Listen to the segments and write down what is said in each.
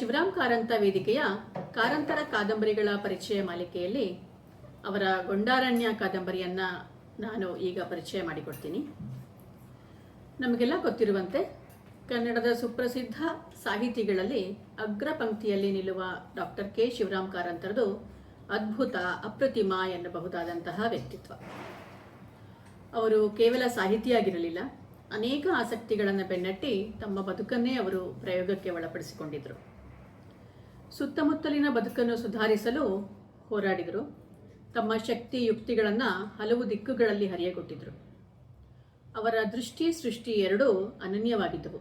ಶಿವರಾಮ್ ಕಾರಂತ ವೇದಿಕೆಯ ಕಾರಂತರ ಕಾದಂಬರಿಗಳ ಪರಿಚಯ ಮಾಲಿಕೆಯಲ್ಲಿ ಅವರ ಗೊಂಡಾರಣ್ಯ ಕಾದಂಬರಿಯನ್ನ ನಾನು ಈಗ ಪರಿಚಯ ಮಾಡಿಕೊಡ್ತೀನಿ. ನಮಗೆಲ್ಲ ಗೊತ್ತಿರುವಂತೆ ಕನ್ನಡದ ಸುಪ್ರಸಿದ್ಧ ಸಾಹಿತಿಗಳಲ್ಲಿ ಅಗ್ರ ಪಂಕ್ತಿಯಲ್ಲಿ ನಿಲ್ಲುವ ಡಾಕ್ಟರ್ ಕೆ ಶಿವರಾಮ್ ಕಾರಂತರದು ಅದ್ಭುತ, ಅಪ್ರತಿಮ ಎನ್ನಬಹುದಾದಂತಹ ವ್ಯಕ್ತಿತ್ವ. ಅವರು ಕೇವಲ ಸಾಹಿತಿಯಾಗಿರಲಿಲ್ಲ, ಅನೇಕ ಆಸಕ್ತಿಗಳನ್ನು ಬೆನ್ನಟ್ಟಿ ತಮ್ಮ ಬದುಕನ್ನೇ ಅವರು ಪ್ರಯೋಗಕ್ಕೆ ಒಳಪಡಿಸಿಕೊಂಡಿದ್ದರು ಸುತ್ತಮುತ್ತಲಿನ ಬದುಕನ್ನು ಸುಧಾರಿಸಲು ಹೋರಾಡಿದರು. ತಮ್ಮ ಶಕ್ತಿ ಯುಕ್ತಿಗಳನ್ನು ಹಲವು ದಿಕ್ಕುಗಳಲ್ಲಿ ಹರಿಯಗೊಟ್ಟಿದ್ರು. ಅವರ ದೃಷ್ಟಿ ಸೃಷ್ಟಿ ಎರಡೂ ಅನನ್ಯವಾಗಿದ್ದವು.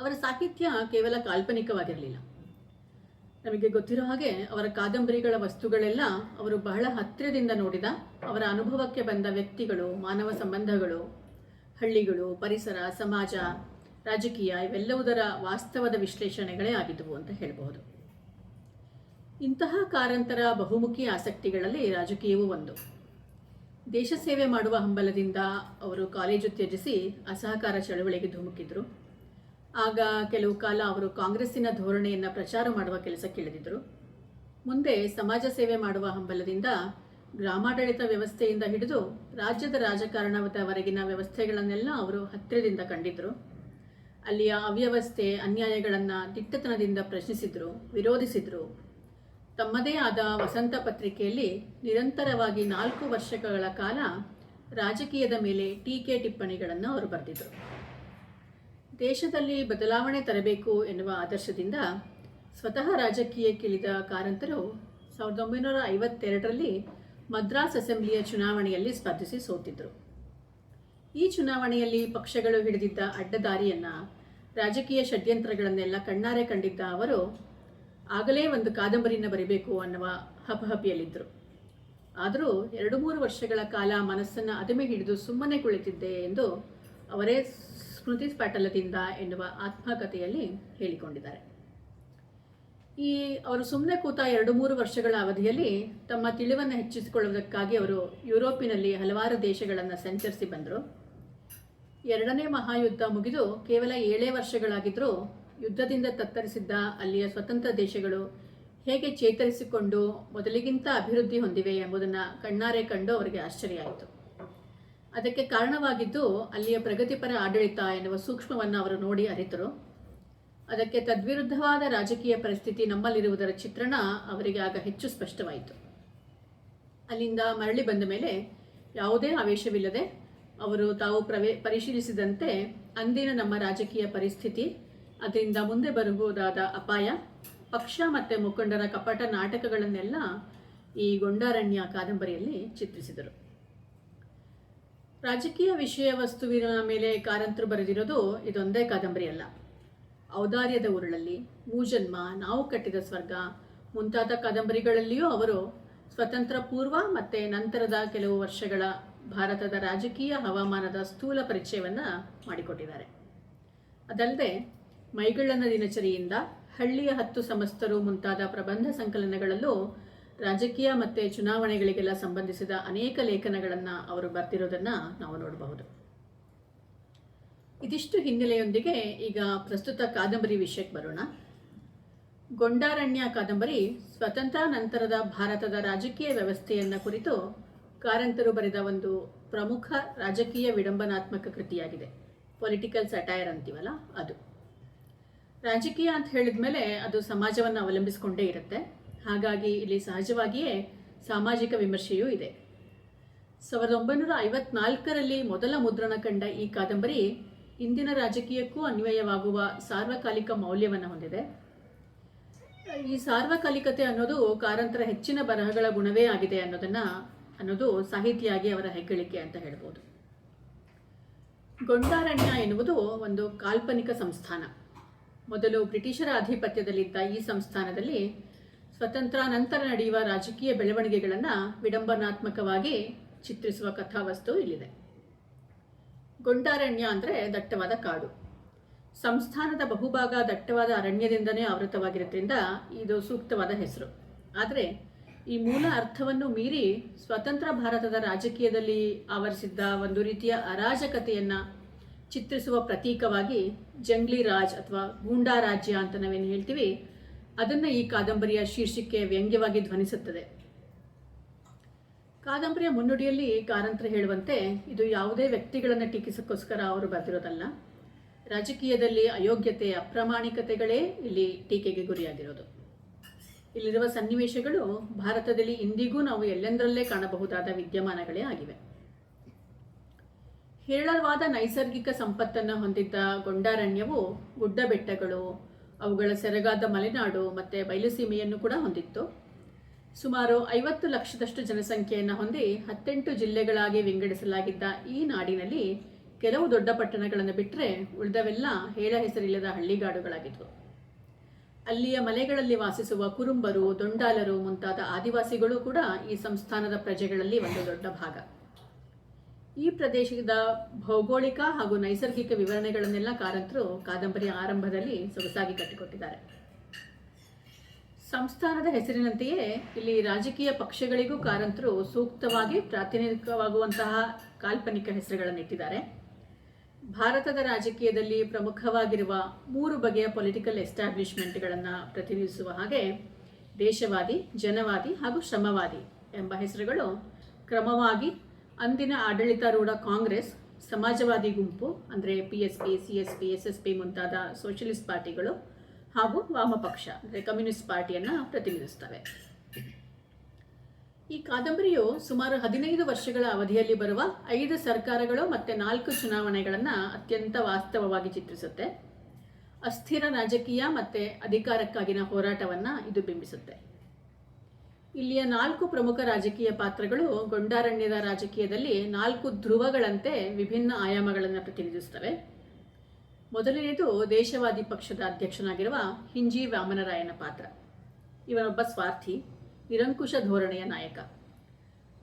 ಅವರ ಸಾಹಿತ್ಯ ಕೇವಲ ಕಾಲ್ಪನಿಕವಾಗಿರಲಿಲ್ಲ. ನಮಗೆ ಗೊತ್ತಿರೋ ಹಾಗೆ ಅವರ ಕಾದಂಬರಿಗಳ ವಸ್ತುಗಳೆಲ್ಲ ಅವರು ಬಹಳ ಹತ್ತಿರದಿಂದ ನೋಡಿದ ಅವರ ಅನುಭವಕ್ಕೆ ಬಂದ ವ್ಯಕ್ತಿಗಳು, ಮಾನವ ಸಂಬಂಧಗಳು, ಹಳ್ಳಿಗಳು, ಪರಿಸರ, ಸಮಾಜ ರಾಜಕೀಯ ಇವೆಲ್ಲವುದರ ವಾಸ್ತವದ ವಿಶ್ಲೇಷಣೆಗಳೇ ಆಗಿದ್ದವು ಅಂತ ಹೇಳಬಹುದು. ಇಂತಹ ಕಾರಂತರ ಬಹುಮುಖಿ ಆಸಕ್ತಿಗಳಲ್ಲಿ ರಾಜಕೀಯವೂ ಒಂದು. ದೇಶ ಸೇವೆ ಮಾಡುವ ಹಂಬಲದಿಂದ ಅವರು ಕಾಲೇಜು ತ್ಯಜಿಸಿ ಅಸಹಕಾರ ಚಳವಳಿಗೆ ಧುಮುಕಿದ್ರು. ಆಗ ಕೆಲವು ಕಾಲ ಅವರು ಕಾಂಗ್ರೆಸ್ಸಿನ ಧೋರಣೆಯನ್ನು ಪ್ರಚಾರ ಮಾಡುವ ಕೆಲಸಕ್ಕಿಳಿದಿದ್ದರು ಮುಂದೆ ಸಮಾಜ ಸೇವೆ ಮಾಡುವ ಹಂಬಲದಿಂದ ಗ್ರಾಮಾಡಳಿತ ವ್ಯವಸ್ಥೆಯಿಂದ ಹಿಡಿದು ರಾಜ್ಯದ ರಾಜಕಾರಣದವರೆಗಿನ ವ್ಯವಸ್ಥೆಗಳನ್ನೆಲ್ಲ ಅವರು ಹತ್ತಿರದಿಂದ ಕಂಡಿದ್ದರು ಅಲ್ಲಿಯ ಅವ್ಯವಸ್ಥೆ ಅನ್ಯಾಯಗಳನ್ನು ದಿಟ್ಟತನದಿಂದ ಪ್ರಶ್ನಿಸಿದ್ರು, ವಿರೋಧಿಸಿದ್ರು. ತಮ್ಮದೇ ಆದ ವಸಂತ ಪತ್ರಿಕೆಯಲ್ಲಿ ನಿರಂತರವಾಗಿ ನಾಲ್ಕು ವರ್ಷಗಳ ಕಾಲ ರಾಜಕೀಯದ ಮೇಲೆ ಟೀಕೆ ಟಿಪ್ಪಣಿಗಳನ್ನು ಅವರು ಬರೆದಿದ್ದರು ದೇಶದಲ್ಲಿ ಬದಲಾವಣೆ ತರಬೇಕು ಎನ್ನುವ ಆದರ್ಶದಿಂದ ಸ್ವತಃ ರಾಜಕೀಯಕ್ಕಿಳಿದ ಕಾರಂತರು ಸಾವಿರದ ಒಂಬೈನೂರ ಐವತ್ತೆರಡರಲ್ಲಿ ಮದ್ರಾಸ್ ಅಸೆಂಬ್ಲಿಯ ಚುನಾವಣೆಯಲ್ಲಿ ಸ್ಪರ್ಧಿಸಿ ಸೋತಿದ್ದರು ಈ ಚುನಾವಣೆಯಲ್ಲಿ ಪಕ್ಷಗಳು ಹಿಡಿದಿದ್ದ ಅಡ್ಡದಾರಿಯನ್ನ ರಾಜಕೀಯ ಷಡ್ಯಂತ್ರಗಳನ್ನೆಲ್ಲ ಕಣ್ಣಾರೆ ಕಂಡಿದ್ದ ಅವರು, ಆಗಲೇ ಒಂದು ಕಾದಂಬರಿಯನ್ನು ಬರೀಬೇಕು ಅನ್ನುವ ಹಪಹಪಿಯಲ್ಲಿದ್ದರು ಆದರೂ ಎರಡು ಮೂರು ವರ್ಷಗಳ ಕಾಲ ಮನಸ್ಸನ್ನು ಅದಮೆ ಹಿಡಿದು ಸುಮ್ಮನೆ ಕುಳಿತಿದ್ದೆ ಎಂದು ಅವರೇ ಸ್ಮೃತಿ ಪಾಟಲದಿಂದ ಎನ್ನುವ ಆತ್ಮಕಥೆಯಲ್ಲಿ ಹೇಳಿಕೊಂಡಿದ್ದಾರೆ. ಈ ಅವರು ಸುಮ್ಮನೆ ಕೂತ ಎರಡು ಮೂರು ವರ್ಷಗಳ ಅವಧಿಯಲ್ಲಿ ತಮ್ಮ ತಿಳಿವನ್ನು ಹೆಚ್ಚಿಸಿಕೊಳ್ಳುವುದಕ್ಕಾಗಿ ಅವರು ಯುರೋಪಿನಲ್ಲಿ ಹಲವಾರು ದೇಶಗಳನ್ನು ಸಂಚರಿಸಿ ಬಂದರು. ಎರಡನೇ ಮಹಾಯುದ್ಧ ಮುಗಿದು ಕೇವಲ ಏಳೇ ವರ್ಷಗಳಾಗಿದ್ದರೂ ಯುದ್ಧದಿಂದ ತತ್ತರಿಸಿದ್ದ ಅಲ್ಲಿಯ ಸ್ವತಂತ್ರ ದೇಶಗಳು ಹೇಗೆ ಚೇತರಿಸಿಕೊಂಡು ಮೊದಲಿಗಿಂತ ಅಭಿವೃದ್ಧಿ ಹೊಂದಿವೆ ಎಂಬುದನ್ನು ಕಣ್ಣಾರೆ ಕಂಡು ಅವರಿಗೆ ಆಶ್ಚರ್ಯ ಆಯಿತು. ಅದಕ್ಕೆ ಕಾರಣವಾಗಿದ್ದು ಅಲ್ಲಿಯ ಪ್ರಗತಿಪರ ಆಡಳಿತ ಎನ್ನುವ ಸೂಕ್ಷ್ಮವನ್ನು ಅವರು ನೋಡಿ ಅರಿತರು. ಅದಕ್ಕೆ ತದ್ವಿರುದ್ಧವಾದ ರಾಜಕೀಯ ಪರಿಸ್ಥಿತಿ ನಮ್ಮಲ್ಲಿರುವುದರ ಚಿತ್ರಣ ಅವರಿಗೆ ಆಗ ಹೆಚ್ಚು ಸ್ಪಷ್ಟವಾಯಿತು. ಅಲ್ಲಿಂದ ಮರಳಿ ಬಂದ ಮೇಲೆ ಯಾವುದೇ ಆವೇಶವಿಲ್ಲದೆ ಅವರು ತಾವು ಪ್ರವೇ, ಪರಿಶೀಲಿಸಿದಂತೆ ಅಂದಿನ ನಮ್ಮ ರಾಜಕೀಯ ಪರಿಸ್ಥಿತಿ, ಅದರಿಂದ ಮುಂದೆ ಬರಬಹುದಾದ ಅಪಾಯ, ಪಕ್ಷ ಮತ್ತು ಮುಖಂಡರ ಕಪಟ ನಾಟಕಗಳನ್ನೆಲ್ಲ ಈ ಗೊಂಡಾರಣ್ಯ ಕಾದಂಬರಿಯಲ್ಲಿ ಚಿತ್ರಿಸಿದರು. ರಾಜಕೀಯ ವಿಷಯ ವಸ್ತುವಿನ ಮೇಲೆ ಕಾರಂತರು ಬರೆದಿರೋದು ಇದೊಂದೇ ಕಾದಂಬರಿ ಅಲ್ಲ ಔದಾರ್ಯದ ಉರುಳಲ್ಲಿ ಮೂಜನ್ಮ, ನಾವು ಕಟ್ಟಿದ ಸ್ವರ್ಗ ಮುಂತಾದ ಕಾದಂಬರಿಗಳಲ್ಲಿಯೂ ಅವರು ಸ್ವತಂತ್ರ ಪೂರ್ವ ಮತ್ತು ನಂತರದ ಕೆಲವು ವರ್ಷಗಳ ಭಾರತದ ರಾಜಕೀಯ ಹವಾಮಾನದ ಸ್ಥೂಲ ಪರಿಚಯವನ್ನು ಮಾಡಿಕೊಟ್ಟಿದ್ದಾರೆ. ಅದಲ್ಲದೆ, ಮೈಗಳ್ಳನ ದಿನಚರಿಯಿಂದ ಹಳ್ಳಿಯ ಹತ್ತು ಸಮಸ್ತರು ಮುಂತಾದ ಪ್ರಬಂಧ ಸಂಕಲನಗಳಲ್ಲೂ ರಾಜಕೀಯ ಮತ್ತು ಚುನಾವಣೆಗಳಿಗೆಲ್ಲ ಸಂಬಂಧಿಸಿದ ಅನೇಕ ಲೇಖನಗಳನ್ನು ಅವರು ಬರೆದಿರೋದನ್ನು ನಾವು ನೋಡಬಹುದು. ಇದಿಷ್ಟು ಹಿನ್ನೆಲೆಯೊಂದಿಗೆ ಈಗ ಪ್ರಸ್ತುತ ಕಾದಂಬರಿ ವಿಷಯಕ್ಕೆ ಬರೋಣ. ಗೊಂಡಾರಣ್ಯ ಕಾದಂಬರಿ ಸ್ವತಂತ್ರ ನಂತರದ ಭಾರತದ ರಾಜಕೀಯ ವ್ಯವಸ್ಥೆಯನ್ನು ಕುರಿತು ಕಾರಂತರು ಬರೆದ ಒಂದು ಪ್ರಮುಖ ರಾಜಕೀಯ ವಿಡಂಬನಾತ್ಮಕ ಕೃತಿಯಾಗಿದೆ. ಪೊಲಿಟಿಕಲ್ ಸಟೈರ್ ಅಂತೀವಲ್ಲ ಅದು. ರಾಜಕೀಯ ಅಂತ ಹೇಳಿದ ಮೇಲೆ ಅದು ಸಮಾಜವನ್ನು ಅವಲಂಬಿಸಿಕೊಂಡೇ ಇರುತ್ತೆ. ಹಾಗಾಗಿ ಇಲ್ಲಿ ಸಹಜವಾಗಿಯೇ ಸಾಮಾಜಿಕ ವಿಮರ್ಶೆಯೂ ಇದೆ. ಸಾವಿರದ ಒಂಬೈನೂರ ಐವತ್ನಾಲ್ಕರಲ್ಲಿ ಮೊದಲ ಮುದ್ರಣ ಕಂಡ ಈ ಕಾದಂಬರಿ ಇಂದಿನ ರಾಜಕೀಯಕ್ಕೂ ಅನ್ವಯವಾಗುವ ಸಾರ್ವಕಾಲಿಕ ಮೌಲ್ಯವನ್ನು ಹೊಂದಿದೆ. ಈ ಸಾರ್ವಕಾಲಿಕತೆ ಅನ್ನೋದು ಕಾರಂತರ ಹೆಚ್ಚಿನ ಬರಹಗಳ ಗುಣವೇ ಆಗಿದೆ ಅನ್ನೋದನ್ನ ಅನ್ನೋದು ಸಾಹಿತಿಯಾಗಿ ಅವರ ಹೆಗ್ಗಳಿಕೆ ಅಂತ ಹೇಳ್ಬೋದು. ಗೊಂಡಾರಣ್ಯ ಎನ್ನುವುದು ಒಂದು ಕಾಲ್ಪನಿಕ ಸಂಸ್ಥಾನ. ಮೊದಲು ಬ್ರಿಟಿಷರ ಆಧಿಪತ್ಯದಲ್ಲಿದ್ದ ಈ ಸಂಸ್ಥಾನದಲ್ಲಿ ಸ್ವತಂತ್ರ ನಂತರ ನಡೆಯುವ ರಾಜಕೀಯ ಬೆಳವಣಿಗೆಗಳನ್ನು ವಿಡಂಬನಾತ್ಮಕವಾಗಿ ಚಿತ್ರಿಸುವ ಕಥಾವಸ್ತು ಇಲ್ಲಿದೆ. ಗೊಂಡಾರಣ್ಯ ಅಂದರೆ ದಟ್ಟವಾದ ಕಾಡು. ಸಂಸ್ಥಾನದ ಬಹುಭಾಗ ದಟ್ಟವಾದ ಅರಣ್ಯದಿಂದನೇ ಆವೃತವಾಗಿರೋದ್ರಿಂದ ಇದು ಸೂಕ್ತವಾದ ಹೆಸರು. ಆದರೆ ಈ ಮೂಲ ಅರ್ಥವನ್ನು ಮೀರಿ ಸ್ವತಂತ್ರ ಭಾರತದ ರಾಜಕೀಯದಲ್ಲಿ ಆವರಿಸಿದ್ದ ಒಂದು ರೀತಿಯ ಅರಾಜಕತೆಯನ್ನು ಚಿತ್ರಿಸುವ ಪ್ರತೀಕವಾಗಿ ಜಂಗ್ಲಿ ರಾಜ್ ಅಥವಾ ಗೂಂಡಾ ರಾಜ್ಯ ಅಂತ ನಾವೇನು ಹೇಳ್ತೀವಿ, ಅದನ್ನು ಈ ಕಾದಂಬರಿಯ ಶೀರ್ಷಿಕೆ ವ್ಯಂಗ್ಯವಾಗಿ ಧ್ವನಿಸುತ್ತದೆ. ಕಾದಂಬರಿಯ ಮುನ್ನುಡಿಯಲ್ಲಿ ಕಾರಂತರ ಹೇಳುವಂತೆ ಇದು ಯಾವುದೇ ವ್ಯಕ್ತಿಗಳನ್ನು ಟೀಕಿಸಕ್ಕೋಸ್ಕರ ಅವರು ಬರೆದಿರೋದಲ್ಲ. ರಾಜಕೀಯದಲ್ಲಿ ಅಯೋಗ್ಯತೆ ಅಪ್ರಾಮಾಣಿಕತೆಗಳೇ ಇಲ್ಲಿ ಟೀಕೆಗೆ ಗುರಿಯಾಗಿರೋದು. ಇಲ್ಲಿರುವ ಸನ್ನಿವೇಶಗಳು ಭಾರತದಲ್ಲಿ ಇಂದಿಗೂ ನಾವು ಎಲ್ಲೆಂದರಲ್ಲೇ ಕಾಣಬಹುದಾದ ವಿದ್ಯಮಾನಗಳೇ ಆಗಿವೆ. ಹೇರಳವಾದ ನೈಸರ್ಗಿಕ ಸಂಪತ್ತನ್ನು ಹೊಂದಿದ್ದ ಗೊಂಡಾರಣ್ಯವು ಗುಡ್ಡ ಬೆಟ್ಟಗಳು, ಅವುಗಳ ಸೆರಗಾದ ಮಲೆನಾಡು ಮತ್ತು ಬಯಲುಸೀಮೆಯನ್ನು ಕೂಡ ಹೊಂದಿತ್ತು. ಸುಮಾರು ಐವತ್ತು ಲಕ್ಷದಷ್ಟು ಜನಸಂಖ್ಯೆಯನ್ನು ಹೊಂದಿ ಹತ್ತೆಂಟು ಜಿಲ್ಲೆಗಳಾಗಿ ವಿಂಗಡಿಸಲಾಗಿದ್ದ ಈ ನಾಡಿನಲ್ಲಿ ಕೆಲವು ದೊಡ್ಡ ಪಟ್ಟಣಗಳನ್ನು ಬಿಟ್ಟರೆ ಉಳಿದವೆಲ್ಲ ಹೇಳ ಹೆಸರಿಲ್ಲದ ಹಳ್ಳಿಗಾಡುಗಳಾಗಿದ್ವು. ಅಲ್ಲಿಯ ಮಲೆಗಳಲ್ಲಿ ವಾಸಿಸುವ ಕುರುಂಬರು, ದೊಂಡಾಲರು ಮುಂತಾದ ಆದಿವಾಸಿಗಳು ಕೂಡ ಈ ಸಂಸ್ಥಾನದ ಪ್ರಜೆಗಳಲ್ಲಿ ಒಂದು ದೊಡ್ಡ ಭಾಗ. ಈ ಪ್ರದೇಶದ ಭೌಗೋಳಿಕ ಹಾಗೂ ನೈಸರ್ಗಿಕ ವಿವರಣೆಗಳನ್ನೆಲ್ಲ ಕಾರಂತರು ಕಾದಂಬರಿಯ ಆರಂಭದಲ್ಲಿ ಸೊಗಸಾಗಿ ಕಟ್ಟಿಕೊಟ್ಟಿದ್ದಾರೆ. ಸಂಸ್ಥಾನದ ಹೆಸರಿನಂತೆಯೇ ಇಲ್ಲಿ ರಾಜಕೀಯ ಪಕ್ಷಗಳಿಗೂ ಕಾರಂತರು ಸೂಕ್ತವಾಗಿ ಪ್ರಾತಿನಿಧಿಕವಾಗುವಂತಹ ಕಾಲ್ಪನಿಕ ಹೆಸರುಗಳನ್ನು ಇಟ್ಟಿದ್ದಾರೆ ಭಾರತದ ರಾಜಕೀಯದಲ್ಲಿ ಪ್ರಮುಖವಾಗಿರುವ ಮೂರು ಬಗೆಯ ಪೊಲಿಟಿಕಲ್ ಎಸ್ಟಾಬ್ಲಿಷ್ಮೆಂಟ್ಗಳನ್ನು ಪ್ರತಿನಿಧಿಸುವ ಹಾಗೆ ದೇಶವಾದಿ, ಜನವಾದಿ ಹಾಗೂ ಶ್ರಮವಾದಿ ಎಂಬ ಹೆಸರುಗಳು ಕ್ರಮವಾಗಿ ಅಂದಿನ ಆಡಳಿತಾರೂಢ ಕಾಂಗ್ರೆಸ್, ಸಮಾಜವಾದಿ ಗುಂಪು, ಅಂದರೆ P S P C S P S S P ಮುಂತಾದ ಸೋಷಲಿಸ್ಟ್ ಪಾರ್ಟಿಗಳು ಹಾಗೂ ವಾಮಪಕ್ಷ, ಅಂದರೆ ಕಮ್ಯುನಿಸ್ಟ್ ಪಾರ್ಟಿಯನ್ನು ಪ್ರತಿನಿಧಿಸ್ತವೆ. ಈ ಕಾದಂಬರಿಯು ಸುಮಾರು ಹದಿನೈದು ವರ್ಷಗಳ ಅವಧಿಯಲ್ಲಿ ಬರುವ ಐದು ಸರ್ಕಾರಗಳು ಮತ್ತು ನಾಲ್ಕು ಚುನಾವಣೆಗಳನ್ನು ಅತ್ಯಂತ ವಾಸ್ತವವಾಗಿ ಚಿತ್ರಿಸುತ್ತೆ. ಅಸ್ಥಿರ ರಾಜಕೀಯ ಮತ್ತು ಅಧಿಕಾರಕ್ಕಾಗಿನ ಹೋರಾಟವನ್ನು ಇದು ಬಿಂಬಿಸುತ್ತೆ. ಇಲ್ಲಿಯ ನಾಲ್ಕು ಪ್ರಮುಖ ರಾಜಕೀಯ ಪಾತ್ರಗಳು ಗೊಂಡಾರಣ್ಯದ ರಾಜಕೀಯದಲ್ಲಿ ನಾಲ್ಕು ಧ್ರುವಗಳಂತೆ ವಿಭಿನ್ನ ಆಯಾಮಗಳನ್ನು ಪ್ರತಿನಿಧಿಸುತ್ತವೆ. ಮೊದಲನೆಯದು ದೇಶವಾದಿ ಪಕ್ಷದ ಅಧ್ಯಕ್ಷನಾಗಿರುವ ಹಿಂಜಿ ವಾಮನರಾಯನ ಪಾತ್ರ. ಇವನೊಬ್ಬ ಸ್ವಾರ್ಥಿ. ನಿರಂಕುಶ ಧೋರಣೆಯ ನಾಯಕ.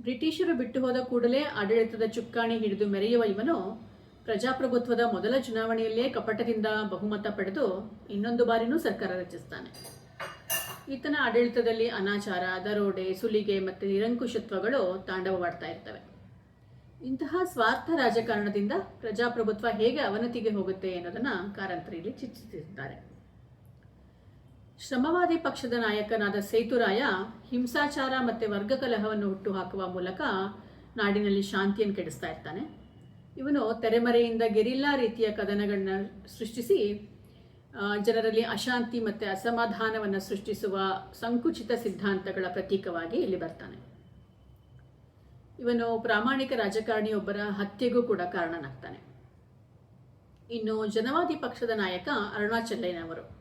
ಬ್ರಿಟಿಷರು ಬಿಟ್ಟು ಹೋದ ಕೂಡಲೇ ಆಡಳಿತದ ಚುಕ್ಕಾಣಿ ಹಿಡಿದು ಮೆರೆಯುವ ಇವನು ಪ್ರಜಾಪ್ರಭುತ್ವದ ಮೊದಲ ಚುನಾವಣೆಯಲ್ಲೇ ಕಪಟದಿಂದ ಬಹುಮತ ಪಡೆದು ಇನ್ನೊಂದು ಬಾರಿನೂ ಸರ್ಕಾರ ರಚಿಸ್ತಾನೆ. ಈತನ ಆಡಳಿತದಲ್ಲಿ ಅನಾಚಾರ, ದರೋಡೆ, ಸುಲಿಗೆ ಮತ್ತು ನಿರಂಕುಶತ್ವಗಳು ತಾಂಡವವಾಡ್ತಾ ಇರ್ತವೆ. ಇಂತಹ ಸ್ವಾರ್ಥ ರಾಜಕಾರಣದಿಂದ ಪ್ರಜಾಪ್ರಭುತ್ವ ಹೇಗೆ ಅವನತಿಗೆ ಹೋಗುತ್ತೆ ಅನ್ನೋದನ್ನು ಕಾರಂತರಿಯಲ್ಲಿ ಚಿತ್ರಿಸಿದ್ದಾರೆ. ಶ್ರಮವಾದಿ ಪಕ್ಷದ ನಾಯಕನಾದ ಸೇತುರಾಯ ಹಿಂಸಾಚಾರ ಮತ್ತು ವರ್ಗ ಕಲಹವನ್ನು ಹುಟ್ಟುಹಾಕುವ ಮೂಲಕ ನಾಡಿನಲ್ಲಿ ಶಾಂತಿಯನ್ನು ಕೆಡಿಸ್ತಾ ಇರ್ತಾನೆ. ಇವನು ತೆರೆಮರೆಯಿಂದ ಗೆರಿಲ್ಲಾ ರೀತಿಯ ಕದನಗಳನ್ನ ಸೃಷ್ಟಿಸಿ ಜನರಲ್ಲಿ ಅಶಾಂತಿ ಮತ್ತು ಅಸಮಾಧಾನವನ್ನು ಸೃಷ್ಟಿಸುವ ಸಂಕುಚಿತ ಸಿದ್ಧಾಂತಗಳ ಪ್ರತೀಕವಾಗಿ ಇಲ್ಲಿ ಬರ್ತಾನೆ. ಇವನು ಪ್ರಾಮಾಣಿಕ ರಾಜಕಾರಣಿಯೊಬ್ಬರ ಹತ್ಯೆಗೂ ಕೂಡ ಕಾರಣನಾಗ್ತಾನೆ. ಇನ್ನು ಜನವಾದಿ ಪಕ್ಷದ ನಾಯಕ ಅರುಣಾಚಲಯ್ಯನವರು.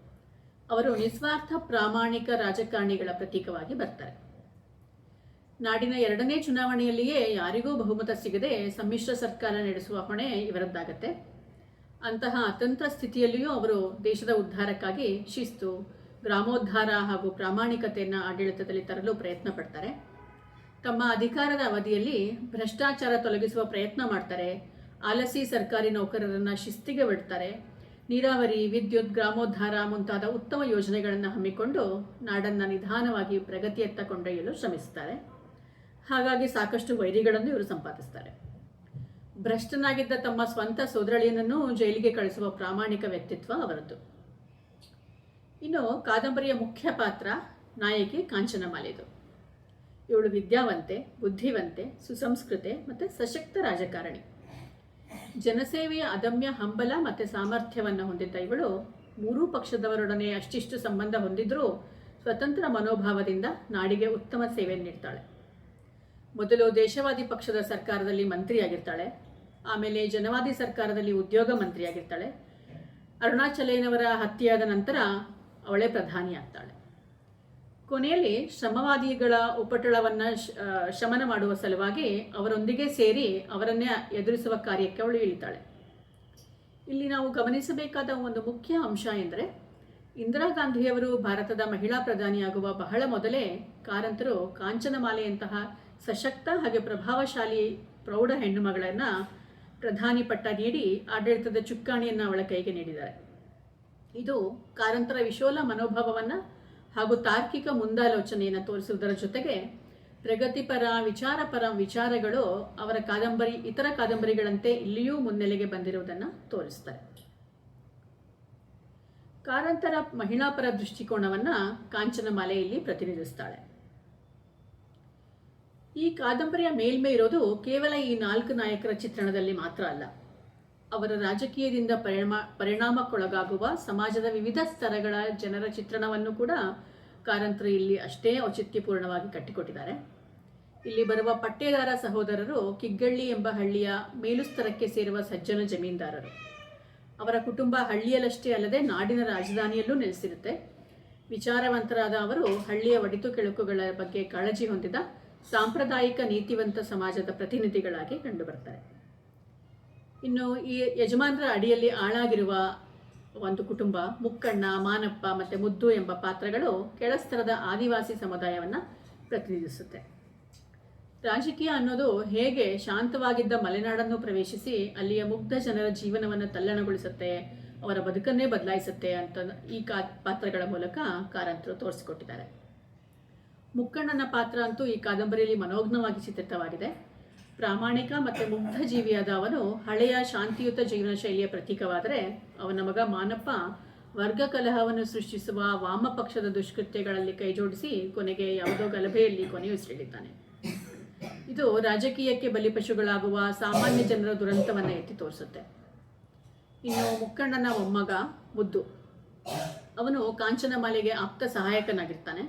ಅವರು ನಿಸ್ವಾರ್ಥ ಪ್ರಾಮಾಣಿಕ ರಾಜಕಾರಣಿಗಳ ಪ್ರತೀಕವಾಗಿ ಬರ್ತಾರೆ. ನಾಡಿನ ಎರಡನೇ ಚುನಾವಣೆಯಲ್ಲಿಯೇ ಯಾರಿಗೂ ಬಹುಮತ ಸಿಗದೆ ಸಮ್ಮಿಶ್ರ ಸರ್ಕಾರ ನಡೆಸುವ ಹೊಣೆ ಇವರದ್ದಾಗತ್ತೆ. ಅಂತಹ ಅತಂತ್ರ ಸ್ಥಿತಿಯಲ್ಲಿಯೂ ಅವರು ದೇಶದ ಉದ್ಧಾರಕ್ಕಾಗಿ ಶಿಸ್ತು, ಗ್ರಾಮೋದ್ಧಾರ ಹಾಗೂ ಪ್ರಾಮಾಣಿಕತೆಯನ್ನು ಆಡಳಿತದಲ್ಲಿ ತರಲು ಪ್ರಯತ್ನ ಪಡ್ತಾರೆ. ತಮ್ಮ ಅಧಿಕಾರದ ಅವಧಿಯಲ್ಲಿ ಭ್ರಷ್ಟಾಚಾರ ತೊಲಗಿಸುವ ಪ್ರಯತ್ನ ಮಾಡ್ತಾರೆ. ಆಲಸಿ ಸರ್ಕಾರಿ ನೌಕರರನ್ನ ಶಿಸ್ತಿಗೆ ಬಿಡ್ತಾರೆ. ನೀರಾವರಿ, ವಿದ್ಯುತ್, ಗ್ರಾಮೋದ್ಧಾರ ಮುಂತಾದ ಉತ್ತಮ ಯೋಜನೆಗಳನ್ನು ಹಮ್ಮಿಕೊಂಡು ನಾಡನ್ನು ನಿಧಾನವಾಗಿ ಪ್ರಗತಿಯತ್ತ ಕೊಂಡೊಯ್ಯಲು ಶ್ರಮಿಸುತ್ತಾರೆ ಹಾಗಾಗಿ ಸಾಕಷ್ಟು ವೈರಿಗಳನ್ನು ಇವರು ಸಂಪಾದಿಸ್ತಾರೆ. ಭ್ರಷ್ಟನಾಗಿದ್ದ ತಮ್ಮ ಸ್ವಂತ ಸೋದರಳಿಯನನ್ನು ಜೈಲಿಗೆ ಕಳಿಸುವ ಪ್ರಾಮಾಣಿಕ ವ್ಯಕ್ತಿತ್ವ ಅವರದ್ದು. ಇನ್ನು ಕಾದಂಬರಿಯ ಮುಖ್ಯ ಪಾತ್ರ ನಾಯಕಿ ಕಾಂಚನಮಾಲೆದು. ಇವಳು ವಿದ್ಯಾವಂತೆ, ಬುದ್ಧಿವಂತೆ, ಸುಸಂಸ್ಕೃತೆ ಮತ್ತು ಸಶಕ್ತ ರಾಜಕಾರಣಿ. ಜನಸೇವೆಯ ಅದಮ್ಯ ಹಂಬಲ ಮತ್ತು ಸಾಮರ್ಥ್ಯವನ್ನು ಹೊಂದಿದ್ದ ಇವಳು ಮೂರೂ ಪಕ್ಷದವರೊಡನೆ ಅಷ್ಟಿಷ್ಟು ಸಂಬಂಧ ಹೊಂದಿದ್ರೂ ಸ್ವತಂತ್ರ ಮನೋಭಾವದಿಂದ ನಾಡಿಗೆ ಉತ್ತಮ ಸೇವೆ ನೀಡ್ತಾಳೆ. ಮೊದಲು ದೇಶವಾದಿ ಪಕ್ಷದ ಸರ್ಕಾರದಲ್ಲಿ ಮಂತ್ರಿಯಾಗಿರ್ತಾಳೆ. ಆಮೇಲೆ ಜನವಾದಿ ಸರ್ಕಾರದಲ್ಲಿ ಉದ್ಯೋಗ ಮಂತ್ರಿಯಾಗಿರ್ತಾಳೆ. ಅರುಣಾಚಲೇನವರ ಹತ್ಯೆಯಾದ ನಂತರ ಅವಳೇ ಪ್ರಧಾನಿ ಆಗ್ತಾಳೆ ಕೊನೆಯಲ್ಲಿ ಶ್ರಮವಾದಿಗಳ ಉಪಟಳವನ್ನು ಶಮನ ಮಾಡುವ ಸಲುವಾಗಿ ಅವರೊಂದಿಗೆ ಸೇರಿ ಅವರನ್ನೇ ಎದುರಿಸುವ ಕಾರ್ಯಕ್ಕೆ ಅವಳು ಇಳಿತಾಳೆ. ಇಲ್ಲಿ ನಾವು ಗಮನಿಸಬೇಕಾದ ಒಂದು ಮುಖ್ಯ ಅಂಶ ಎಂದರೆ ಇಂದಿರಾ ಗಾಂಧಿಯವರು ಭಾರತದ ಮಹಿಳಾ ಪ್ರಧಾನಿಯಾಗುವ ಬಹಳ ಮೊದಲೇ ಕಾರಂತರು ಕಾಂಚನಮಾಲೆಯಂತಹ ಸಶಕ್ತ ಹಾಗೆ ಪ್ರಭಾವಶಾಲಿ ಪ್ರೌಢ ಹೆಣ್ಣುಮಗಳನ್ನು ಪ್ರಧಾನಿ ಪಟ್ಟ ನೀಡಿ ಆಡಳಿತದ ಚುಕ್ಕಾಣಿಯನ್ನು ಅವಳ ಕೈಗೆ ನೀಡಿದ್ದಾರೆ. ಇದು ಕಾರಂತರ ವಿಶೋಲ ಮನೋಭಾವವನ್ನು ಹಾಗೂ ತಾರ್ಕಿಕ ಮುಂದಾಲೋಚನೆಯನ್ನು ತೋರಿಸುವುದರ ಜೊತೆಗೆ ಪ್ರಗತಿಪರ, ವಿಚಾರಪರ ವಿಚಾರಗಳು ಅವರ ಕಾದಂಬರಿ, ಇತರ ಕಾದಂಬರಿಗಳಂತೆ ಇಲ್ಲಿಯೂ ಮುನ್ನೆಲೆಗೆ ಬಂದಿರುವುದನ್ನು ತೋರಿಸ್ತಾರೆ ಕಾರಂತರ ಮಹಿಳಾಪರ ದೃಷ್ಟಿಕೋನವನ್ನ ಕಾಂಚನಮಾಲೆ ಇಲ್ಲಿ ಪ್ರತಿನಿಧಿಸ್ತಾಳೆ ಈ ಕಾದಂಬರಿಯ ಮೇಲ್ಮೆ ಇರೋದು ಕೇವಲ ಈ ನಾಲ್ಕು ನಾಯಕರ ಚಿತ್ರಣದಲ್ಲಿ ಮಾತ್ರ ಅಲ್ಲ. ಅವರ ರಾಜಕೀಯದಿಂದ ಪರಿಣಾಮ, ಪರಿಣಾಮಕ್ಕೊಳಗಾಗುವ ಸಮಾಜದ ವಿವಿಧ ಸ್ತರಗಳ ಜನರ ಚಿತ್ರಣವನ್ನು ಕೂಡ ಕಾರಂತರು ಇಲ್ಲಿ ಅಷ್ಟೇ ಔಚಿತ್ಯಪೂರ್ಣವಾಗಿ ಕಟ್ಟಿಕೊಟ್ಟಿದ್ದಾರೆ. ಇಲ್ಲಿ ಬರುವ ಪಟ್ಟೇದಾರ ಸಹೋದರರು ಕಿಗ್ಗಳ್ಳಿ ಎಂಬ ಹಳ್ಳಿಯ ಮೇಲುಸ್ತರಕ್ಕೆ ಸೇರುವ ಸಜ್ಜನ ಜಮೀನ್ದಾರರು. ಅವರ ಕುಟುಂಬ ಹಳ್ಳಿಯಲ್ಲಷ್ಟೇ ಅಲ್ಲದೆ ನಾಡಿನ ರಾಜಧಾನಿಯಲ್ಲೂ ನೆಲೆಸಿರುತ್ತೆ. ವಿಚಾರವಂತರಾದ ಅವರು ಹಳ್ಳಿಯ ಒಡಿತು ಕೆಳುಕುಗಳ ಬಗ್ಗೆ ಕಾಳಜಿ ಹೊಂದಿದ ಸಾಂಪ್ರದಾಯಿಕ ನೀತಿವಂತ ಸಮಾಜದ ಪ್ರತಿನಿಧಿಗಳಾಗಿ ಕಂಡುಬರ್ತಾರೆ. ಇನ್ನು ಈ ಯಜಮಾನರ ಅಡಿಯಲ್ಲಿ ಆಳಾಗಿರುವ ಒಂದು ಕುಟುಂಬ, ಮುಕ್ಕಣ್ಣ, ಮಾನಪ್ಪ ಮತ್ತು ಮುದ್ದು ಎಂಬ ಪಾತ್ರಗಳು ಕೆಳಸ್ತರದ ಆದಿವಾಸಿ ಸಮುದಾಯವನ್ನು ಪ್ರತಿನಿಧಿಸುತ್ತೆ. ರಾಜಕೀಯ ಅನ್ನೋದು ಹೇಗೆ ಶಾಂತವಾಗಿದ್ದ ಮಲೆನಾಡನ್ನು ಪ್ರವೇಶಿಸಿ ಅಲ್ಲಿಯ ಮುಗ್ಧ ಜನರ ಜೀವನವನ್ನು ತಲ್ಲಣಗೊಳಿಸುತ್ತೆ, ಅವರ ಬದುಕನ್ನೇ ಬದಲಾಯಿಸುತ್ತೆ ಅಂತ ಈ ಕಾ ಪಾತ್ರಗಳ ಮೂಲಕ ಕಾರಂತರು ತೋರಿಸಿಕೊಟ್ಟಿದ್ದಾರೆ. ಮುಕ್ಕಣ್ಣನ ಪಾತ್ರ ಅಂತೂ ಈ ಕಾದಂಬರಿಯಲ್ಲಿ ಮನೋಜ್ಞವಾಗಿ ಚಿತ್ರಿತವಾಗಿದೆ. ಪ್ರಾಮಾಣಿಕ ಮತ್ತು ಮುಗ್ಧ ಜೀವಿಯಾದ ಅವನು ಹಳೆಯ ಶಾಂತಿಯುತ ಜೀವನ ಶೈಲಿಯ ಪ್ರತೀಕವಾದರೆ ಅವನ ಮಗ ಮಾನಪ್ಪ ವರ್ಗ ಕಲಹವನ್ನು ಸೃಷ್ಟಿಸುವ ವಾಮಪಕ್ಷದ ದುಷ್ಕೃತ್ಯಗಳಲ್ಲಿ ಕೈಜೋಡಿಸಿ ಕೊನೆಗೆ ಯಾವುದೋ ಗಲಭೆಯಲ್ಲಿ ಕೊನೆಯುಸಿರಿಳಿದ್ದಾನೆ ಇದು ರಾಜಕೀಯಕ್ಕೆ ಬಲಿಪಶುಗಳಾಗುವ ಸಾಮಾನ್ಯ ಜನರ ದುರಂತವನ್ನು ಎತ್ತಿ ತೋರಿಸುತ್ತೆ. ಇನ್ನು ಮುಕ್ಕಣ್ಣನ ಮೊಮ್ಮಗ ಮುದ್ದು ಅವನು ಕಾಂಚನಮಾಲೆಗೆ ಆಪ್ತ ಸಹಾಯಕನಾಗಿರ್ತಾನೆ.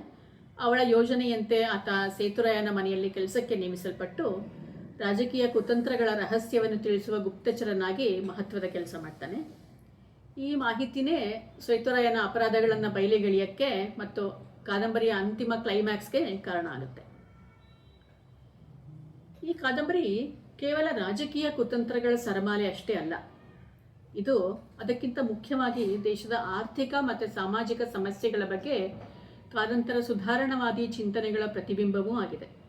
ಅವಳ ಯೋಜನೆಯಂತೆ ಆತ ಸೇತುರಾಯನ ಮನೆಯಲ್ಲಿ ಕೆಲಸಕ್ಕೆ ನೇಮಿಸಲ್ಪಟ್ಟು ರಾಜಕೀಯ ಕುತಂತ್ರಗಳ ರಹಸ್ಯವನ್ನು ತಿಳಿಸುವ ಗುಪ್ತಚರನಾಗಿ ಮಹತ್ವದ ಕೆಲಸ ಮಾಡ್ತಾನೆ. ಈ ಮಾಹಿತಿನೇ ಸೇತುರಾಯನ ಅಪರಾಧಗಳನ್ನು ಬಯಲಿಗೆಳಿಯಕ್ಕೆ ಮತ್ತು ಕಾದಂಬರಿಯ ಅಂತಿಮ ಕ್ಲೈಮ್ಯಾಕ್ಸ್ಗೆ ಕಾರಣ ಆಗುತ್ತೆ. ಈ ಕಾದಂಬರಿ ಕೇವಲ ರಾಜಕೀಯ ಕುತಂತ್ರಗಳ ಸರಮಾಲೆ ಅಷ್ಟೇ ಅಲ್ಲ. ಇದು ಅದಕ್ಕಿಂತ ಮುಖ್ಯವಾಗಿ ದೇಶದ ಆರ್ಥಿಕ ಮತ್ತು ಸಾಮಾಜಿಕ ಸಮಸ್ಯೆಗಳ ಬಗ್ಗೆ ಕಾದಂತರ ಸುಧಾರಣವಾದಿ ಚಿಂತನೆಗಳ ಪ್ರತಿಬಿಂಬವೂ ಆಗಿದೆ.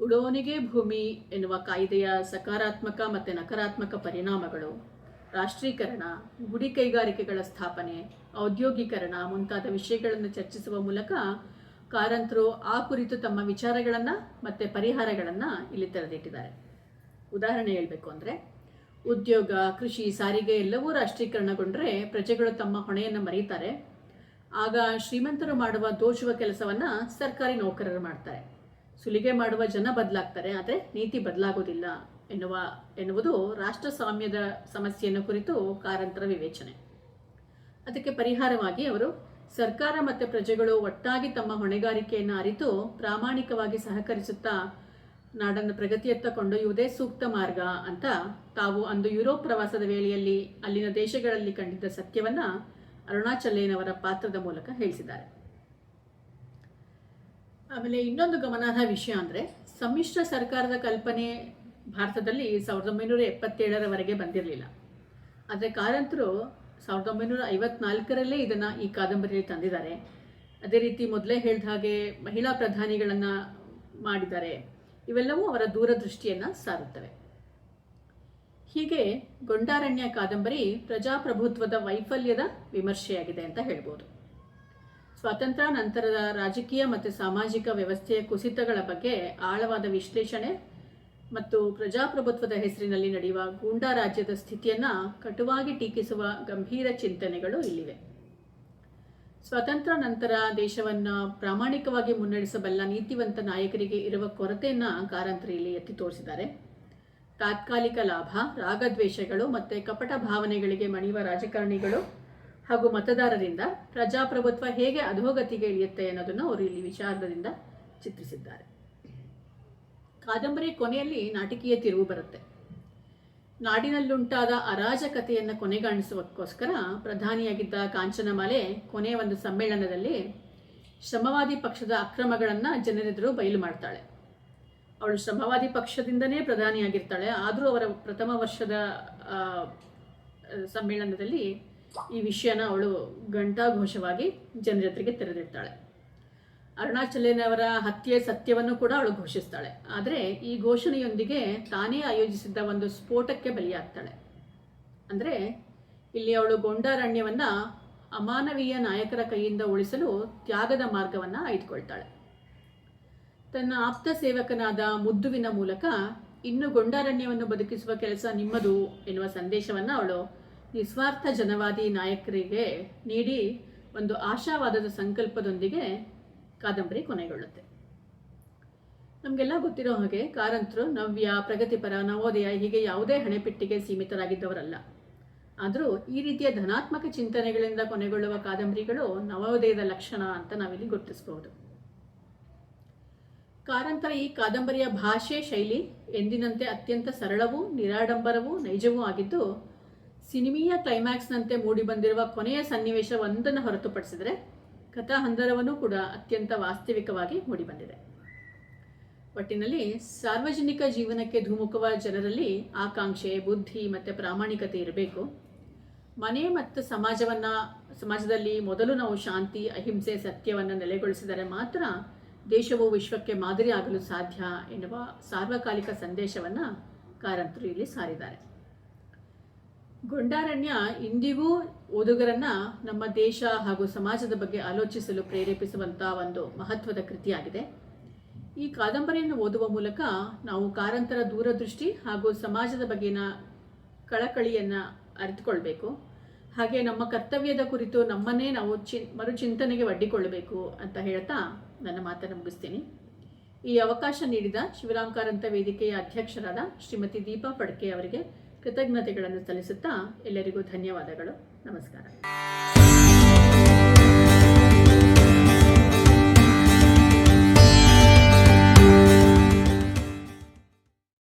ಉಳೋನಿಗೆ ಭೂಮಿ ಎನ್ನುವ ಕಾಯ್ದೆಯ ಸಕಾರಾತ್ಮಕ ಮತ್ತು ನಕಾರಾತ್ಮಕ ಪರಿಣಾಮಗಳು, ರಾಷ್ಟ್ರೀಕರಣ, ಗುಡಿ ಕೈಗಾರಿಕೆಗಳ ಸ್ಥಾಪನೆ, ಔದ್ಯೋಗೀಕರಣ ಮುಂತಾದ ವಿಷಯಗಳನ್ನು ಚರ್ಚಿಸುವ ಮೂಲಕ ಕಾರಂತರು ಆ ಕುರಿತು ತಮ್ಮ ವಿಚಾರಗಳನ್ನು ಮತ್ತು ಪರಿಹಾರಗಳನ್ನು ಇಲ್ಲಿ ತೆರೆದಿಟ್ಟಿದ್ದಾರೆ. ಉದಾಹರಣೆ ಹೇಳಬೇಕು ಅಂದರೆ, ಉದ್ಯೋಗ, ಕೃಷಿ, ಸಾರಿಗೆ ಎಲ್ಲವೂ ರಾಷ್ಟ್ರೀಕರಣಗೊಂಡ್ರೆ ಪ್ರಜೆಗಳು ತಮ್ಮ ಹೊಣೆಯನ್ನು ಮರೀತಾರೆ. ಆಗ ಶ್ರೀಮಂತರು ಮಾಡುವ ದೋಷುವ ಕೆಲಸವನ್ನು ಸರ್ಕಾರಿ ನೌಕರರು ಮಾಡ್ತಾರೆ. ಸುಲಿಗೆ ಮಾಡುವ ಜನ ಬದಲಾಗ್ತಾರೆ, ಆದರೆ ನೀತಿ ಬದಲಾಗೋದಿಲ್ಲ ಎನ್ನುವ, ಎನ್ನುವುದು ರಾಷ್ಟ್ರ ಸ್ವಾಮ್ಯದ ಸಮಸ್ಯೆಯನ್ನು ಕುರಿತು ಕಾರಂತರ ವಿವೇಚನೆ. ಅದಕ್ಕೆ ಪರಿಹಾರವಾಗಿ ಅವರು, ಸರ್ಕಾರ ಮತ್ತು ಪ್ರಜೆಗಳು ಒಟ್ಟಾಗಿ ತಮ್ಮ ಹೊಣೆಗಾರಿಕೆಯನ್ನು ಅರಿತು ಪ್ರಾಮಾಣಿಕವಾಗಿ ಸಹಕರಿಸುತ್ತಾ ನಾಡನ್ನು ಪ್ರಗತಿಯತ್ತ ಕೊಂಡೊಯ್ಯುವುದೇ ಸೂಕ್ತ ಮಾರ್ಗ ಅಂತ ತಾವು ಅಂದು ಯುರೋಪ್ ಪ್ರವಾಸದ ವೇಳೆಯಲ್ಲಿ ಅಲ್ಲಿನ ದೇಶಗಳಲ್ಲಿ ಕಂಡಿದ್ದ ಸತ್ಯವನ್ನ ಅರುಣಾಚಲಯ್ಯನವರ ಪಾತ್ರದ ಮೂಲಕ ಹೇಳಿಸಿದ್ದಾರೆ. ಆಮೇಲೆ ಇನ್ನೊಂದು ಗಮನಾರ್ಹ ವಿಷಯ ಅಂದರೆ ಸಮ್ಮಿಶ್ರ ಸರ್ಕಾರದ ಕಲ್ಪನೆ ಭಾರತದಲ್ಲಿ ಸಾವಿರದ ಒಂಬೈನೂರ ಎಪ್ಪತ್ತೇಳರವರೆಗೆ ಬಂದಿರಲಿಲ್ಲ. ಆದರೆ ಕಾರಂತರು ಸಾವಿರದ ಒಂಬೈನೂರ ಐವತ್ನಾಲ್ಕರಲ್ಲೇ ಇದನ್ನು ಈ ಕಾದಂಬರಿಯಲ್ಲಿ ತಂದಿದ್ದಾರೆ. ಅದೇ ರೀತಿ ಮೊದಲೇ ಹೇಳಿದ ಹಾಗೆ ಮಹಿಳಾ ಪ್ರಧಾನಿಗಳನ್ನು ಮಾಡಿದ್ದಾರೆ. ಇವೆಲ್ಲವೂ ಅವರ ದೂರದೃಷ್ಟಿಯನ್ನು ಸಾರುತ್ತವೆ. ಹೀಗೆ ಗೊಂಡಾರಣ್ಯ ಕಾದಂಬರಿ ಪ್ರಜಾಪ್ರಭುತ್ವದ ವೈಫಲ್ಯದ ವಿಮರ್ಶೆಯಾಗಿದೆ ಅಂತ ಹೇಳ್ಬೋದು. ಸ್ವಾತಂತ್ರ್ಯ ನಂತರದ ರಾಜಕೀಯ ಮತ್ತು ಸಾಮಾಜಿಕ ವ್ಯವಸ್ಥೆಯ ಕುಸಿತಗಳ ಬಗ್ಗೆ ಆಳವಾದ ವಿಶ್ಲೇಷಣೆ ಮತ್ತು ಪ್ರಜಾಪ್ರಭುತ್ವದ ಹೆಸರಿನಲ್ಲಿ ನಡೆಯುವ ಗೂಂಡಾ ರಾಜ್ಯದ ಸ್ಥಿತಿಯನ್ನು ಕಟುವಾಗಿ ಟೀಕಿಸುವ ಗಂಭೀರ ಚಿಂತನೆಗಳು ಇಲ್ಲಿವೆ. ಸ್ವಾತಂತ್ರ್ಯ ನಂತರ ದೇಶವನ್ನು ಪ್ರಾಮಾಣಿಕವಾಗಿ ಮುನ್ನಡೆಸಬಲ್ಲ ನೀತಿವಂತ ನಾಯಕರಿಗೆ ಇರುವ ಕೊರತೆಯನ್ನು ಕಾರಂತ್ರಿಯಲ್ಲಿ ಎತ್ತಿ ತೋರಿಸಿದ್ದಾರೆ. ತಾತ್ಕಾಲಿಕ ಲಾಭ, ರಾಗದ್ವೇಷಗಳು ಮತ್ತು ಕಪಟ ಭಾವನೆಗಳಿಗೆ ಮಣಿಯುವ ರಾಜಕಾರಣಿಗಳು ಹಾಗೂ ಮತದಾರರಿಂದ ಪ್ರಜಾಪ್ರಭುತ್ವ ಹೇಗೆ ಅಧೋಗತಿಗೆ ಇಳಿಯುತ್ತೆ ಅನ್ನೋದನ್ನು ಅವರು ಇಲ್ಲಿ ವಿಚಾರದಿಂದ ಚಿತ್ರಿಸಿದ್ದಾರೆ. ಕಾದಂಬರಿ ಕೊನೆಯಲ್ಲಿ ನಾಟಕೀಯ ತಿರುವು ಬರುತ್ತೆ. ನಾಡಿನಲ್ಲುಂಟಾದ ಅರಾಜಕತೆಯನ್ನು ಕೊನೆಗಾಣಿಸುವಕ್ಕೋಸ್ಕರ ಪ್ರಧಾನಿಯಾಗಿದ್ದ ಕಾಂಚನಮಾಲೆ ಕೊನೆಯ ಒಂದು ಸಮ್ಮೇಳನದಲ್ಲಿ ಶ್ರಮವಾದಿ ಪಕ್ಷದ ಅಕ್ರಮಗಳನ್ನು ಜನರೆದುರು ಬಯಲು ಮಾಡ್ತಾಳೆ. ಅವಳು ಶ್ರಮವಾದಿ ಪಕ್ಷದಿಂದನೇ ಪ್ರಧಾನಿಯಾಗಿರ್ತಾಳೆ. ಆದರೂ ಅವರ ಪ್ರಥಮ ವರ್ಷದ ಸಮ್ಮೇಳನದಲ್ಲಿ ಈ ವಿಷಯನ ಅವಳು ಘಂಟಾಘೋಷವಾಗಿ ಜನರೆದುರಿಗೆ ತೆರೆದಿರ್ತಾಳೆ ಅರುಣಾಚಲೇನವರ ಹತ್ಯೆ ಸತ್ಯವನ್ನು ಕೂಡ ಅವಳು ಘೋಷಿಸ್ತಾಳೆ. ಆದರೆ ಈ ಘೋಷಣೆಯೊಂದಿಗೆ ತಾನೇ ಆಯೋಜಿಸಿದ್ದ ಒಂದು ಸ್ಫೋಟಕ್ಕೆ ಬಲಿಯಾಗ್ತಾಳೆ. ಅಂದರೆ ಇಲ್ಲಿ ಅವಳು ಗೊಂಡಾರಣ್ಯವನ್ನು ಅಮಾನವೀಯ ನಾಯಕರ ಕೈಯಿಂದ ಉಳಿಸಲು ತ್ಯಾಗದ ಮಾರ್ಗವನ್ನು ಆಯ್ದುಕೊಳ್ತಾಳೆ. ತನ್ನ ಆಪ್ತ ಸೇವಕನಾದ ಮುದ್ದುವಿನ ಮೂಲಕ ಇನ್ನು ಗೊಂಡಾರಣ್ಯವನ್ನು ಬದುಕಿಸುವ ಕೆಲಸ ನಿಮ್ಮದು ಎನ್ನುವ ಸಂದೇಶವನ್ನು ಅವಳು ನಿಸ್ವಾರ್ಥ ಜನವಾದಿ ನಾಯಕರಿಗೆ ನೀಡಿ ಒಂದು ಆಶಾವಾದದ ಸಂಕಲ್ಪದೊಂದಿಗೆ ಕಾದಂಬರಿ ಕೊನೆಗೊಳ್ಳುತ್ತೆ. ನಮಗೆಲ್ಲ ಗೊತ್ತಿರೋ ಹಾಗೆ ಕಾರಂತರು ನವ್ಯ, ಪ್ರಗತಿಪರ, ನವೋದಯ ಹೀಗೆ ಯಾವುದೇ ಹಣೆಪೆಟ್ಟಿಗೆ ಸೀಮಿತರಾಗಿದ್ದವರಲ್ಲ. ಆದರೂ ಈ ರೀತಿಯ ಧನಾತ್ಮಕ ಚಿಂತನೆಗಳಿಂದ ಕೊನೆಗೊಳ್ಳುವ ಕಾದಂಬರಿಗಳು ನವೋದಯದ ಲಕ್ಷಣ ಅಂತ ನಾವಿಲ್ಲಿ ಗುರುತಿಸಬಹುದು. ಕಾರಂತರ ಈ ಕಾದಂಬರಿಯ ಭಾಷೆ ಶೈಲಿ ಎಂದಿನಂತೆ ಅತ್ಯಂತ ಸರಳವೂ ನಿರಾಡಂಬರವೂ ನೈಜವೂ ಆಗಿದ್ದು ಸಿನಿಮೀಯ ಕ್ಲೈಮ್ಯಾಕ್ಸ್ನಂತೆ ಮೂಡಿಬಂದಿರುವ ಕೊನೆಯ ಸನ್ನಿವೇಶ ಒಂದನ್ನು ಹೊರತುಪಡಿಸಿದರೆ ಕಥಾ ಹಂದರವನ್ನೂ ಕೂಡ ಅತ್ಯಂತ ವಾಸ್ತವಿಕವಾಗಿ ಮೂಡಿಬಂದಿದೆ ಒಟ್ಟಿನಲ್ಲಿ ಸಾರ್ವಜನಿಕ ಜೀವನಕ್ಕೆ ಧುಮುಕುವ ಜನರಲ್ಲಿ ಆಕಾಂಕ್ಷೆ, ಬುದ್ಧಿ ಮತ್ತು ಪ್ರಾಮಾಣಿಕತೆ ಇರಬೇಕು. ಮನೆ ಮತ್ತು ಸಮಾಜವನ್ನು, ಸಮಾಜದಲ್ಲಿ ಮೊದಲು ನಾವು ಶಾಂತಿ, ಅಹಿಂಸೆ, ಸತ್ಯವನ್ನು ನೆಲೆಗೊಳಿಸಿದರೆ ಮಾತ್ರ ದೇಶವು ವಿಶ್ವಕ್ಕೆ ಮಾದರಿ ಆಗಲು ಸಾಧ್ಯ ಎನ್ನುವ ಸಾರ್ವಕಾಲಿಕ ಸಂದೇಶವನ್ನು ಕಾರಂತರು ಇಲ್ಲಿ ಸಾರಿದ್ದಾರೆ. ಗೊಂಡಾರಣ್ಯ ಇಂದಿಗೂ ಓದುಗರನ್ನ ನಮ್ಮ ದೇಶ ಹಾಗೂ ಸಮಾಜದ ಬಗ್ಗೆ ಆಲೋಚಿಸಲು ಪ್ರೇರೇಪಿಸುವಂತಹ ಒಂದು ಮಹತ್ವದ ಕೃತಿಯಾಗಿದೆ. ಈ ಕಾದಂಬರಿಯನ್ನು ಓದುವ ಮೂಲಕ ನಾವು ಕಾರಂತರ ದೂರದೃಷ್ಟಿ ಹಾಗೂ ಸಮಾಜದ ಬಗೆಗಿನ ಕಳಕಳಿಯನ್ನು ಅರಿತುಕೊಳ್ಬೇಕು. ಹಾಗೆ ನಮ್ಮ ಕರ್ತವ್ಯದ ಕುರಿತು ನಮ್ಮನ್ನೇ ನಾವು ಚಿ, ಮರುಚಿಂತನೆಗೆ ಒಡ್ಡಿಕೊಳ್ಳಬೇಕು ಅಂತ ಹೇಳ್ತಾ ನನ್ನ ಮಾತನ್ನು ಮುಗಿಸ್ತೀನಿ. ಈ ಅವಕಾಶ ನೀಡಿದ ಶಿವರಾಮ್ ಕಾರಂತ ವೇದಿಕೆಯ ಅಧ್ಯಕ್ಷರಾದ ಶ್ರೀಮತಿ ದೀಪಾ ಪಡ್ಕೆ ಅವರಿಗೆ ಕೃತಜ್ಞತೆಗಳನ್ನು ಸಲ್ಲಿಸುತ್ತಾ ಎಲ್ಲರಿಗೂ ಧನ್ಯವಾದಗಳು. ನಮಸ್ಕಾರ.